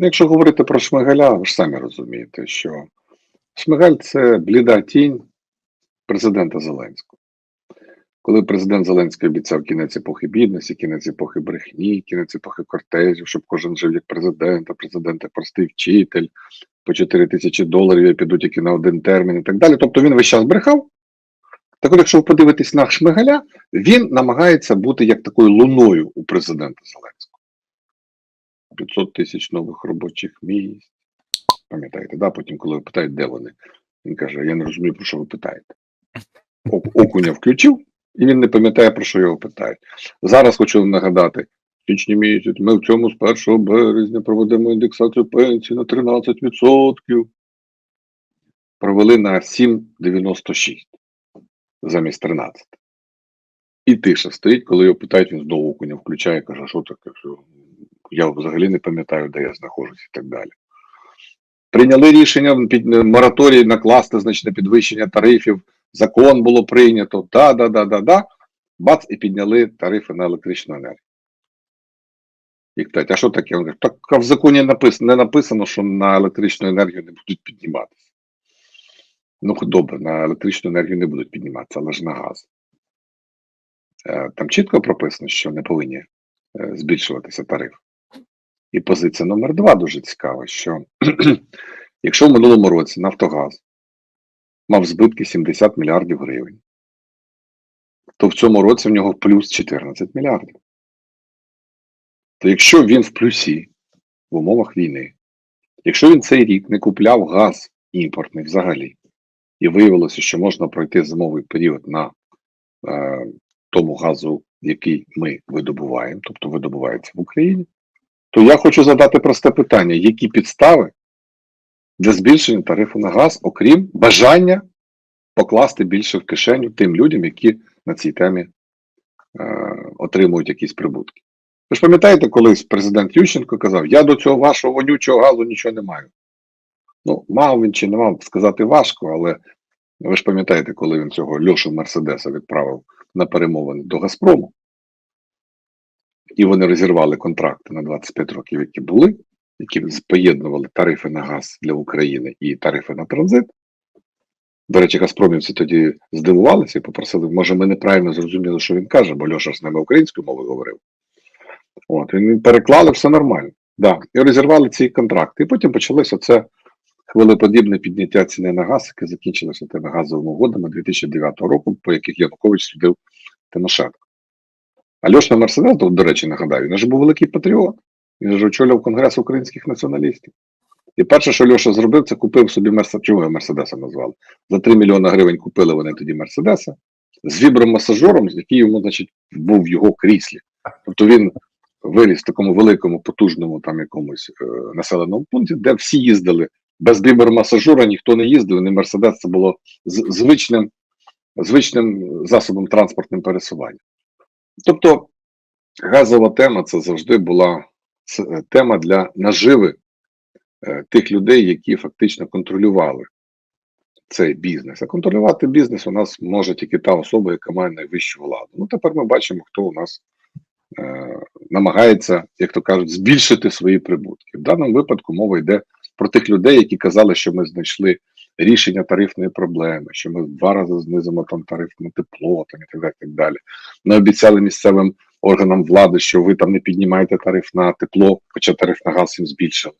Ну, якщо говорити про Шмигаля, ви ж самі розумієте, що Шмигаль це бліда тінь президента Зеленського. Коли президент Зеленський обіцяв кінець епохи бідності, кінець епохи брехні, кінець епохи кортежів, щоб кожен жив як президент, а президент як простий вчитель, по 4 тисячі доларів я піду тільки на один термін і так далі. Тобто він весь час брехав. Так от, якщо ви подивитесь на Шмигаля, він намагається бути як такою луною у президента Зеленського. 500 тисяч нових робочих місць. Пам'ятаєте, да? потім, коли питають, де вони, він каже: Я не розумію, про що ви питаєте. Окуня включив, і він не пам'ятає, про що його питають. Зараз хочу нагадати: в січні місяць ми в цьому з 1 березня проведемо індексацію пенсії на 13%. Провели на 7,96 замість 13. І тиша стоїть, коли його питають, він знову окуня включає, каже, що таке, що я взагалі не пам'ятаю, де я знаходжусь і так далі. Прийняли рішення під мораторій накласти значить, на підвищення тарифів. Закон було прийнято. Да, да, да, да, да. Бац, і підняли тарифи на електричну енергію. І питають, а що таке? Він каже, так в законі написано, не написано, що на електричну енергію не будуть підніматися. Ну, добре, на електричну енергію не будуть підніматися, але ж на газ. Е, Там чітко прописано, що не повинні е, збільшуватися тарифи. І позиція номер два дуже цікава, що якщо в минулому році Нафтогаз мав збитки 70 мільярдів гривень, то в цьому році в нього плюс 14 мільярдів. То якщо він в плюсі в умовах війни, якщо він цей рік не купляв газ імпортний взагалі, і виявилося, що можна пройти зимовий період на е, тому газу, який ми видобуваємо, тобто видобувається в Україні, то я хочу задати просте питання: які підстави для збільшення тарифу на газ, окрім бажання покласти більше в кишеню тим людям, які на цій темі е, отримують якісь прибутки? Ви ж пам'ятаєте, колись президент Ющенко казав: Я до цього вашого вонючого газу нічого не маю. Ну, мав він чи не мав сказати важко, але ви ж пам'ятаєте, коли він цього Льошу Мерседеса відправив на перемовини до Газпрому, і вони розірвали контракти на 25 років, які були, які поєднували тарифи на газ для України і тарифи на транзит. До речі, Газпромівці тоді здивувалися і попросили, може, ми неправильно зрозуміли, що він каже, бо Льоша з ними українською мовою говорив. От, він переклали, все нормально. Да. І розірвали ці контракти. І потім почалося це хвилеподібне підняття ціни на газ, яке закінчилося тими газовими угодами 2009 року, по яких Янукович судив Тимошенко. А Льоша Мерседес, до, речі, нагадаю, він ж був великий патріот. Він ж очолював Конгрес українських націоналістів. І перше, що Льоша зробив, це купив собі Мерседес. Чого його Мерседеса назвали? За 3 мільйони гривень купили вони тоді Мерседеса з вібромасажером, який йому, значить, був в його кріслі. Тобто він виріс в такому великому, потужному там якомусь е, населеному пункті, де всі їздили без вібромасажера, ніхто не їздив, не Мерседес, це було звичним, звичним засобом транспортним пересування. Тобто газова тема це завжди була тема для наживи е, тих людей, які фактично контролювали цей бізнес. А контролювати бізнес у нас може тільки та особа, яка має найвищу владу. Ну тепер ми бачимо, хто у нас е, намагається, як то кажуть, збільшити свої прибутки. В даному випадку мова йде про тих людей, які казали, що ми знайшли рішення тарифної проблеми, що ми два рази знизимо там тариф на тепло, там і так далі. Так далі. Ми обіцяли місцевим органам влади, що ви там не піднімаєте тариф на тепло, хоча тариф на газ їм збільшили.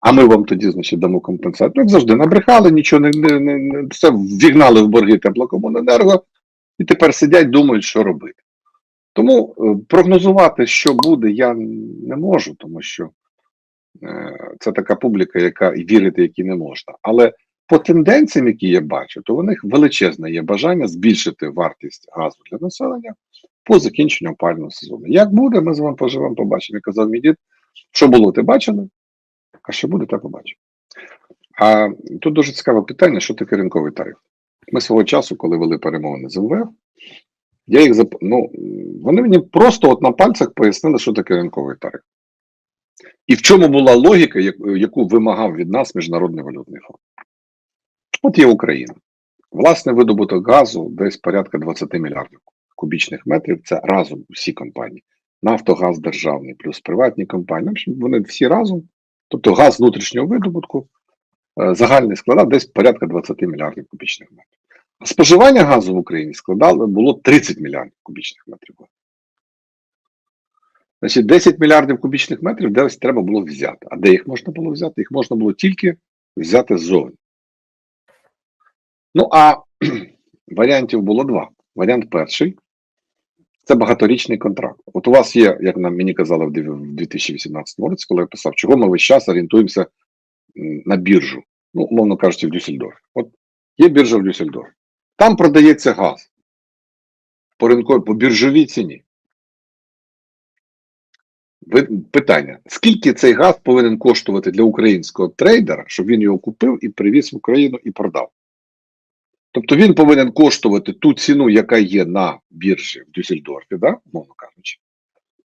А ми вам тоді, значить, дамо компенсацію. Ну, як завжди, набрехали, нічого не, не, не, не все вігнали в борги теплокомуненерго, і тепер сидять, думають, що робити. Тому е, прогнозувати, що буде, я не можу, тому що е, це така публіка, яка вірити, якій не можна. Але по тенденціям, які я бачу, то у них величезне є бажання збільшити вартість газу для населення по закінченню опального сезону. Як буде, ми з вами поживемо, побачимо. Я казав мій дід, що було, ти бачили, а що буде, те побачимо. А тут дуже цікаве питання, що таке ринковий тариф. Ми свого часу, коли вели перемовини з МВФ, я їх зап... ну, вони мені просто от на пальцях пояснили, що таке ринковий тариф. І в чому була логіка, яку вимагав від нас Міжнародний валютний фонд. От є Україна. Власне, видобуток газу десь порядка 20 мільярдів кубічних метрів. Це разом усі компанії. Нафтогаз державний, плюс приватні компанії. Вони всі разом Тобто газ внутрішнього видобутку е, загальний складав десь порядка 20 мільярдів кубічних метрів. А споживання газу в Україні складало було 30 мільярдів кубічних метрів. Значить, 10 мільярдів кубічних метрів десь треба було взяти. А де їх можна було взяти? Їх можна було тільки взяти ззовні. Ну, а варіантів було два. Варіант перший це багаторічний контракт. От у вас є, як нам мені казали в 2018 році, коли я писав, чого ми весь час орієнтуємося на біржу. Ну, умовно кажучи, в Дюссельдорфі. От є біржа в Дюссельдорфі. Там продається газ по ринковій, по біржовій ціні. Питання: скільки цей газ повинен коштувати для українського трейдера, щоб він його купив і привіз в Україну і продав? Тобто він повинен коштувати ту ціну, яка є на біржі в Дюссельдорфі, да? умовно кажучи,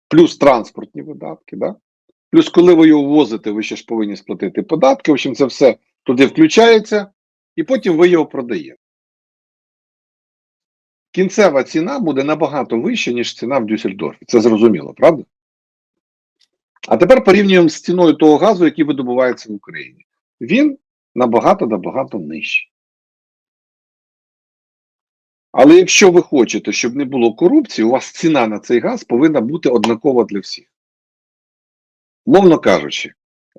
плюс транспортні видатки, да? плюс коли ви його возите, ви ще ж повинні сплатити податки. В общем, це все туди включається, і потім ви його продаєте. Кінцева ціна буде набагато вища, ніж ціна в Дюссельдорфі. Це зрозуміло, правда? А тепер порівнюємо з ціною того газу, який видобувається в Україні. Він набагато-набагато нижчий. Але якщо ви хочете, щоб не було корупції, у вас ціна на цей газ повинна бути однакова для всіх. Мовно кажучи,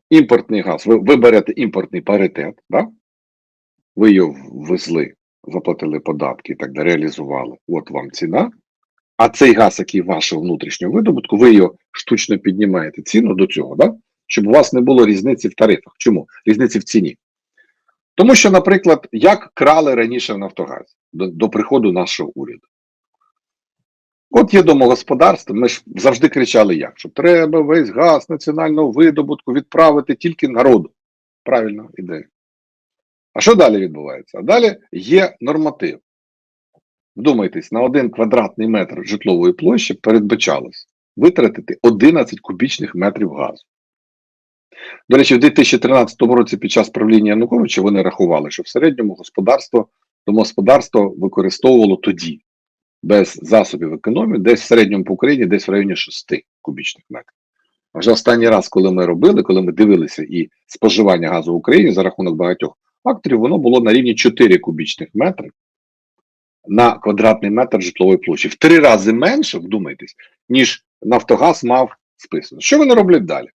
імпортний газ, ви, ви берете імпортний паритет, да? ви його ввезли, заплатили податки і так далі, реалізували. От вам ціна. А цей газ, який вашого внутрішнього видобутку, ви його штучно піднімаєте ціну до цього, да? щоб у вас не було різниці в тарифах. Чому? Різниці в ціні. Тому що, наприклад, як крали раніше в Нафтогазі до, до приходу нашого уряду. От є домогосподарство, ми ж завжди кричали як, що треба весь газ національного видобутку відправити тільки народу. Правильно, ідея. А що далі відбувається? А далі є норматив. Вдумайтесь, на один квадратний метр житлової площі передбачалось витратити 11 кубічних метрів газу. До речі, в 2013 році під час правління Януковича вони рахували, що в середньому господарство, домогосподарство використовувало тоді без засобів економії, десь в середньому по Україні, десь в районі 6 кубічних метрів. А вже останній раз, коли ми робили, коли ми дивилися і споживання газу в Україні за рахунок багатьох факторів, воно було на рівні 4 кубічних метри на квадратний метр житлової площі. В три рази менше, вдумайтесь, ніж Нафтогаз мав списано. Що вони роблять далі?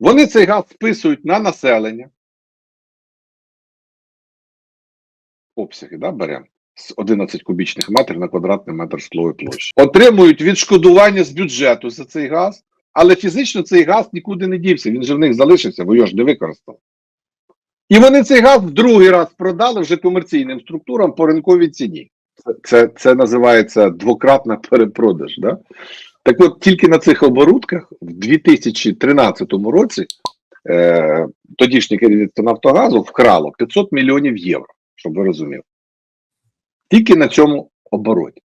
Вони цей газ списують на населення. Обсяги, да, беремо з 11 кубічних метрів на квадратний метр житлової площі. Отримують відшкодування з бюджету за цей газ, але фізично цей газ нікуди не дівся. Він же в них залишився, бо його ж не використав. І вони цей газ в другий раз продали вже комерційним структурам по ринковій ціні. Це, це, це називається двократна перепродаж. Да? Так от тільки на цих оборудках в 2013 році е, тодішнє керівництво Нафтогазу вкрало 500 мільйонів євро, щоб ви розуміли. Тільки на цьому обороті.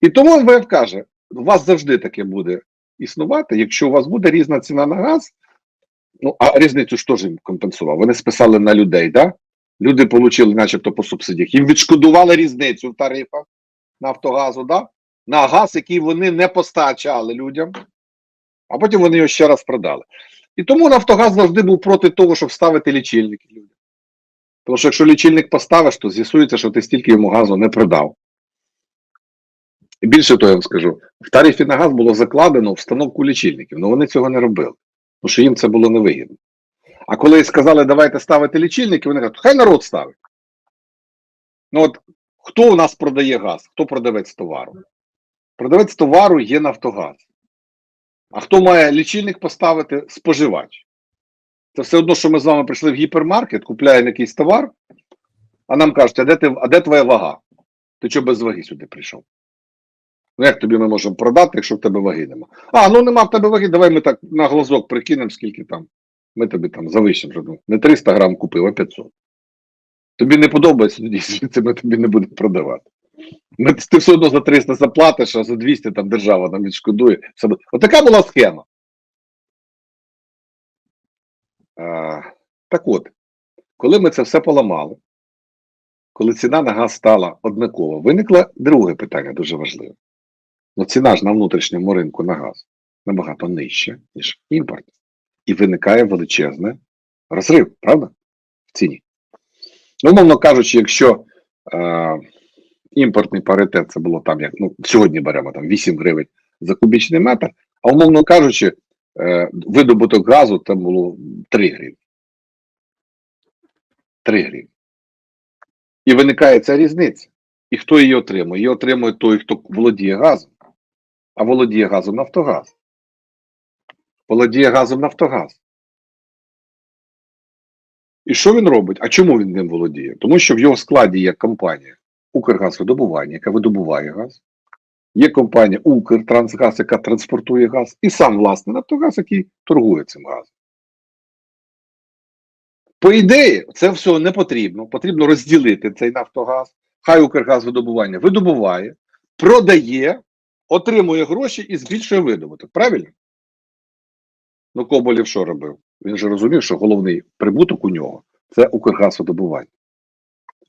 І тому МВФ каже: у вас завжди таке буде існувати, якщо у вас буде різна ціна на газ. Ну, а різницю ж теж їм компенсував. Вони списали на людей, да? Люди отримали, начебто, по субсидіях. Їм відшкодували різницю в тарифах Нафтогазу, да? На газ, який вони не постачали людям, а потім вони його ще раз продали. І тому Нафтогаз завжди був проти того, щоб ставити лічильники людям. Тому що якщо лічильник поставиш, то з'ясується, що ти стільки йому газу не продав. І більше того, я вам скажу, в тарифі на газ було закладено встановку лічильників, але вони цього не робили, тому що їм це було невигідно. А коли сказали, давайте ставити лічильники, вони кажуть, хай народ ставить. Ну от хто у нас продає газ? Хто продавець товару? Продавець товару є Нафтогаз. А хто має лічильник поставити споживач? Це все одно, що ми з вами прийшли в гіпермаркет, купляємо якийсь товар, а нам кажуть, а де, ти, а де твоя вага? Ти чого без ваги сюди прийшов? Ну як тобі ми можемо продати, якщо в тебе ваги нема? А, ну нема в тебе ваги, давай ми так на глазок прикинемо, скільки там. Ми тобі там завищимо. ну, Не 300 грам купив, а 500. Тобі не подобається, тоді ми тобі не будемо продавати. Ти все одно за 300 заплатиш, а за 200 там держава нам відшкодує. Отака була схема. А, так от, коли ми це все поламали, коли ціна на газ стала однакова, виникло друге питання дуже важливе. Ну, ціна ж на внутрішньому ринку на газ набагато нижча, ніж імпорт. І виникає величезне Розрив, правда? В ціні. Ну, умовно кажучи, якщо е, імпортний паритет це було там, як ну, сьогодні беремо там 8 гривень за кубічний метр, а умовно кажучи, е, видобуток газу там було 3 гривні. 3 гривні. І виникає ця різниця. І хто її отримує? Її отримує той, хто володіє газом. А володіє газом Нафтогаз. Володіє газом Нафтогаз. І що він робить? А чому він ним володіє? Тому що в його складі є компанія Укргазвидобування, яка видобуває газ. Є компанія Укртрансгаз, яка транспортує газ, і сам власний Нафтогаз, який торгує цим газом. По ідеї, це все не потрібно. Потрібно розділити цей Нафтогаз. Хай Укргазвидобування видобуває, продає, отримує гроші і збільшує видобуток. Правильно? Ну, Коболєв що робив? Він же розумів, що головний прибуток у нього це Укргазвидобування.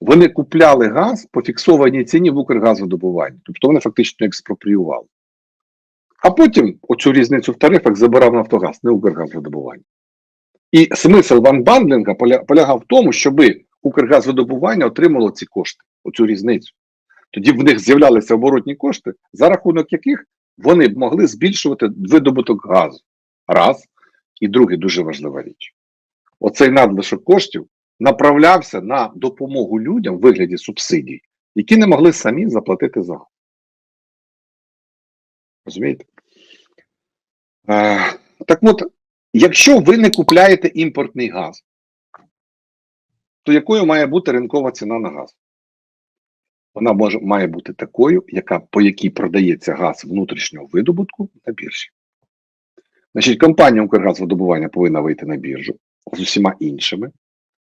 Вони купляли газ по фіксованій ціні в Укргазвидобуванні. Тобто вони фактично експропріювали. А потім оцю різницю в тарифах забирав Нафтогаз, не Укргазвидобування. І смисл ванбандлінга полягав в тому, щоб Укргазвидобування отримало ці кошти, оцю різницю. Тоді в них з'являлися оборотні кошти, за рахунок яких вони б могли збільшувати видобуток газу. Раз. І друге, дуже важлива річ. Оцей надлишок коштів направлявся на допомогу людям в вигляді субсидій, які не могли самі заплатити за газ. Розумієте? Е, так от, якщо ви не купляєте імпортний газ, то якою має бути ринкова ціна на газ? Вона може, має бути такою, яка, по якій продається газ внутрішнього видобутку на біржі. Значить, компанія Укргазвидобування повинна вийти на біржу з усіма іншими.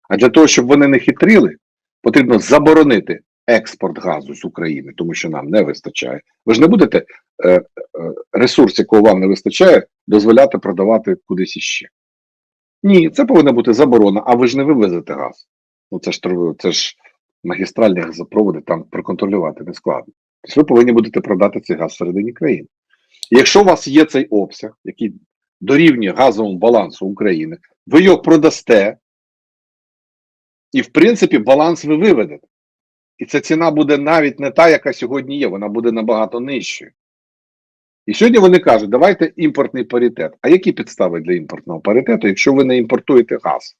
А для того, щоб вони не хитрили, потрібно заборонити експорт газу з України, тому що нам не вистачає. Ви ж не будете е, е, ресурс, якого вам не вистачає, дозволяти продавати кудись іще. Ні, це повинна бути заборона, а ви ж не вивезете газ. Ну це ж це ж магістральні газопроводи, там проконтролювати не складно. Тобто ви повинні будете продати цей газ всередині країни. І якщо у вас є цей обсяг, який дорівнює газовому балансу України, ви його продасте, і, в принципі, баланс ви виведете. І ця ціна буде навіть не та, яка сьогодні є, вона буде набагато нижчою. І сьогодні вони кажуть, давайте імпортний паритет. А які підстави для імпортного паритету, якщо ви не імпортуєте газ?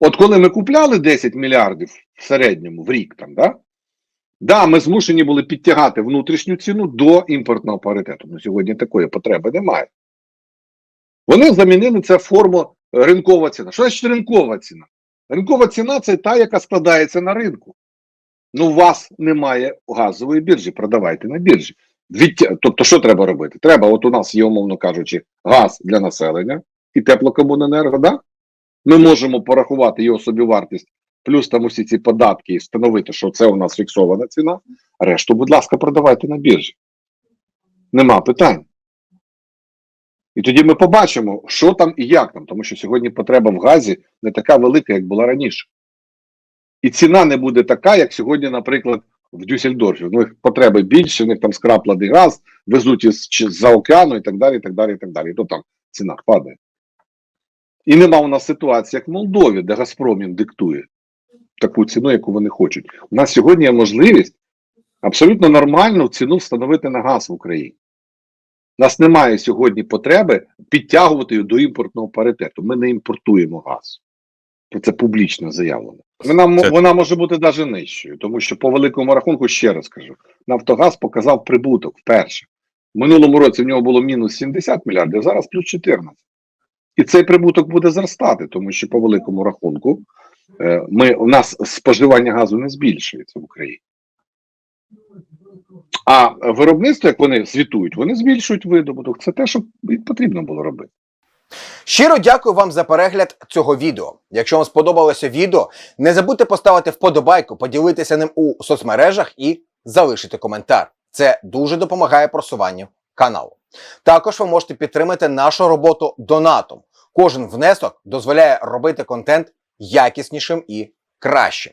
От коли ми купляли 10 мільярдів в середньому в рік, там, да? Да, ми змушені були підтягати внутрішню ціну до імпортного паритету. Ну, сьогодні такої потреби немає. Вони замінили це форму ринкова ціна. Що значить ринкова ціна? Ринкова ціна це та, яка складається на ринку. Ну, у вас немає газової біржі, продавайте на біржі. Відтя... Тобто, що треба робити? Треба, от у нас є, умовно кажучи, газ для населення і теплокомуненерго, да? Ми можемо порахувати його собівартість, плюс там усі ці податки і встановити, що це у нас фіксована ціна. Решту, будь ласка, продавайте на біржі. Нема питань. І тоді ми побачимо, що там і як там, тому що сьогодні потреба в газі не така велика, як була раніше. І ціна не буде така, як сьогодні, наприклад, в Дюссельдорфі. У них потреби більше, у них там скраплений газ, везуть із з-за океану і так далі. і так далі, і так далі. То там ціна падає. І нема у нас ситуації, як в Молдові, де Газпром їм диктує таку ціну, яку вони хочуть. У нас сьогодні є можливість абсолютно нормальну ціну встановити на газ в Україні. У нас немає сьогодні потреби підтягувати його до імпортного паритету. Ми не імпортуємо газ. Це публічно заявлено. Вона, Це- вона може бути навіть нижчою, тому що по великому рахунку, ще раз кажу, Нафтогаз показав прибуток вперше. В минулому році в нього було мінус 70 мільярдів, зараз плюс 14. І цей прибуток буде зростати, тому що по великому рахунку е, ми, у нас споживання газу не збільшується в Україні. А виробництво, як вони звітують, вони збільшують видобуток. Це те, що потрібно було робити. Щиро дякую вам за перегляд цього відео. Якщо вам сподобалося відео, не забудьте поставити вподобайку, поділитися ним у соцмережах і залишити коментар. Це дуже допомагає просуванню каналу. Також ви можете підтримати нашу роботу донатом. Кожен внесок дозволяє робити контент якіснішим і кращим.